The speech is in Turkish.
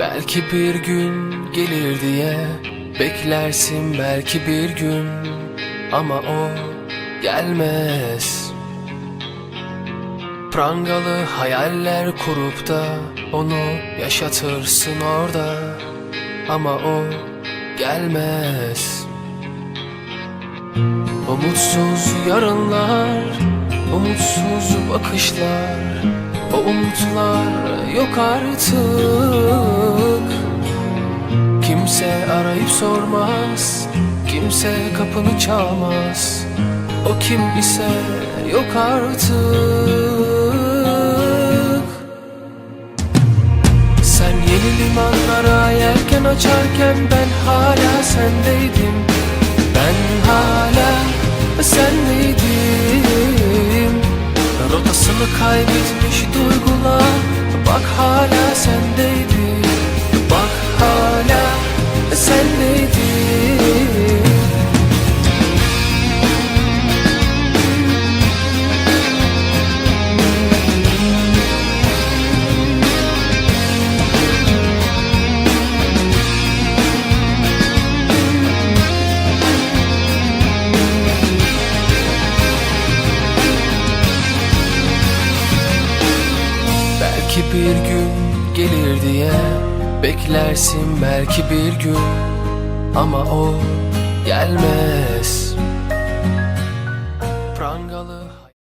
Belki bir gün gelir diye Beklersin belki bir gün Ama o gelmez. Prangalı hayaller kurup da Onu yaşatırsın orada Ama o gelmez. Umutsuz yarınlar Umutsuz bakışlar O umutlar yok artık arayıp sormaz. Kimse kapını çalmaz. O kim ise yok artık. Sen yeni limanlara yelken açarken ben hala sendeydim. Ben hala sendeydim. Rotasını kaybetmiş duygular Bak hala sendeydim Belki bir gün gelir diye Beklersin belki bir gün Ama o gelmez